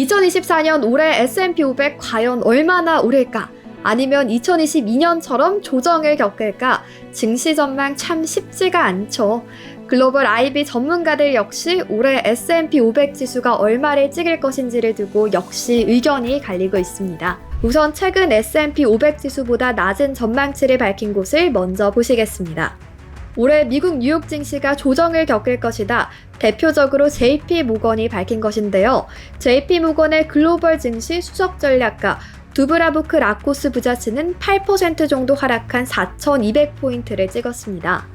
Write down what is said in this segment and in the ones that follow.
2024년 올해 S&P 500 과연 얼마나 오를까? 아니면 2022년처럼 조정을 겪을까? 증시 전망 참 쉽지가 않죠. 글로벌 IB 전문가들 역시 올해 S&P 500 지수가 얼마를 찍을 것인지를 두고 역시 의견이 갈리고 있습니다. 우선 최근 S&P 500 지수보다 낮은 전망치를 밝힌 곳을 먼저 보시겠습니다. 올해 미국 뉴욕 증시가 조정을 겪을 것이다. 대표적으로 JP 모건이 밝힌 것인데요. JP 모건의 글로벌 증시 수석 전략가 두브라부크 라코스 부자치는 8% 정도 하락한 4,200포인트를 찍었습니다.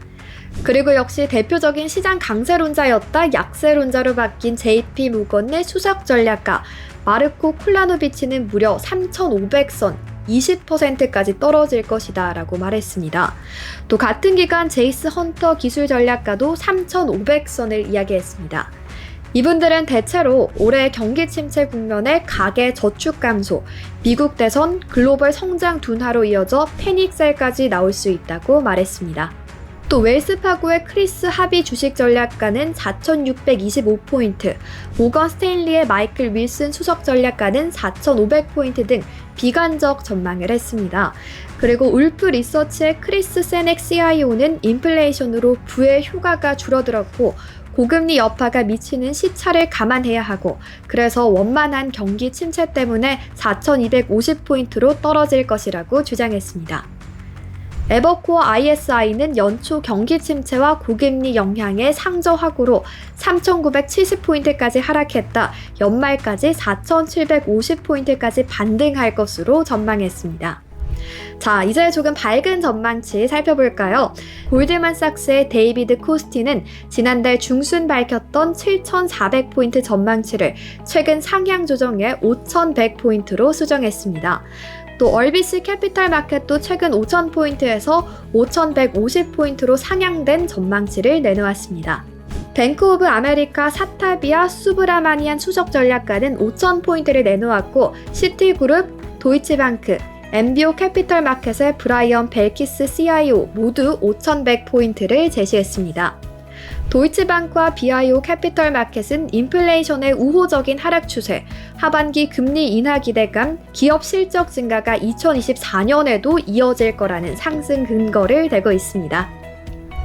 그리고 역시 대표적인 시장 강세론자였다 약세론자로 바뀐 JP 모건의 수석 전략가 마르코 콜라노비치는 무려 3,500선 20%까지 떨어질 것이다 라고 말했습니다. 또 같은 기간 제이스 헌터 기술 전략가도 3,500선을 이야기했습니다. 이분들은 대체로 올해 경기 침체 국면에 가계 저축 감소, 미국 대선, 글로벌 성장 둔화로 이어져 패닉셀까지 나올 수 있다고 말했습니다. 또 웰스파고의 크리스 하비 주식 전략가는 4,625포인트, 모건 스테인리의 마이클 윌슨 수석 전략가는 4,500포인트 등 비관적 전망을 했습니다. 그리고 울프 리서치의 크리스 세넥 CIO는 인플레이션으로 부의 효과가 줄어들었고 고금리 여파가 미치는 시차를 감안해야 하고 그래서 원만한 경기 침체 때문에 4,250포인트로 떨어질 것이라고 주장했습니다. 에버코어 ISI는 연초 경기 침체와 고금리 영향의 상저하고로 3,970포인트까지 하락했다. 연말까지 4,750포인트까지 반등할 것으로 전망했습니다. 자, 이제 조금 밝은 전망치 살펴볼까요? 골드만삭스의 데이비드 코스티는 지난달 중순 밝혔던 7,400포인트 전망치를 최근 상향 조정해 5,100포인트로 수정했습니다. 또 얼비스 캐피탈 마켓도 최근 5,000포인트에서 5,150포인트로 상향된 전망치를 내놓았습니다. 뱅크 오브 아메리카 사타비아 수브라마니안 수석 전략가는 5,000포인트를 내놓았고 시티그룹, 도이치방크, MBO 캐피털 마켓의 브라이언 벨키스 CIO 모두 5,100포인트를 제시했습니다. 도이치방크와 BIO 캐피털 마켓은 인플레이션의 우호적인 하락 추세, 하반기 금리 인하 기대감, 기업 실적 증가가 2024년에도 이어질 거라는 상승 근거를 대고 있습니다.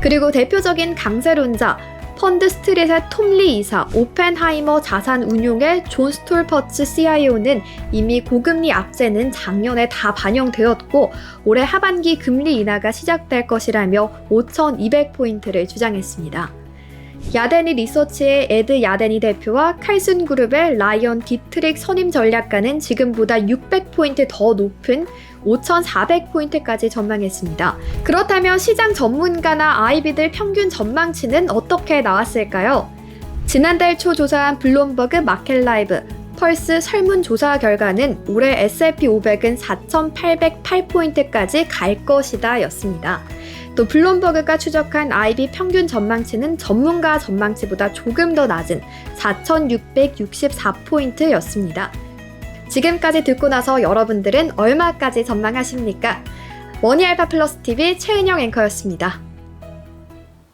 그리고 대표적인 강세론자, 펀드 스트릿의 톰리 이사, 오펜하이머 자산 운용의 존 스톨퍼츠 CIO는 이미 고금리 악재는 작년에 다 반영되었고 올해 하반기 금리 인하가 시작될 것이라며 5,200포인트를 주장했습니다. 야데니 리서치의 에드 야데니 대표와 칼슨 그룹의 라이언 디트릭 선임 전략가는 지금보다 600포인트 더 높은 5,400포인트까지 전망했습니다. 그렇다면 시장 전문가나 아이비들 평균 전망치는 어떻게 나왔을까요? 지난달 초 조사한 블룸버그 마켓 라이브 펄스 설문조사 결과는 올해 S&P 500은 4,808포인트까지 갈 것이다 였습니다. 또 블룸버그가 추적한 IB 평균 전망치는 전문가 전망치보다 조금 더 낮은 4,664포인트였습니다. 지금까지 듣고 나서 여러분들은 얼마까지 전망하십니까? 머니알파 플러스 TV 최은영 앵커였습니다.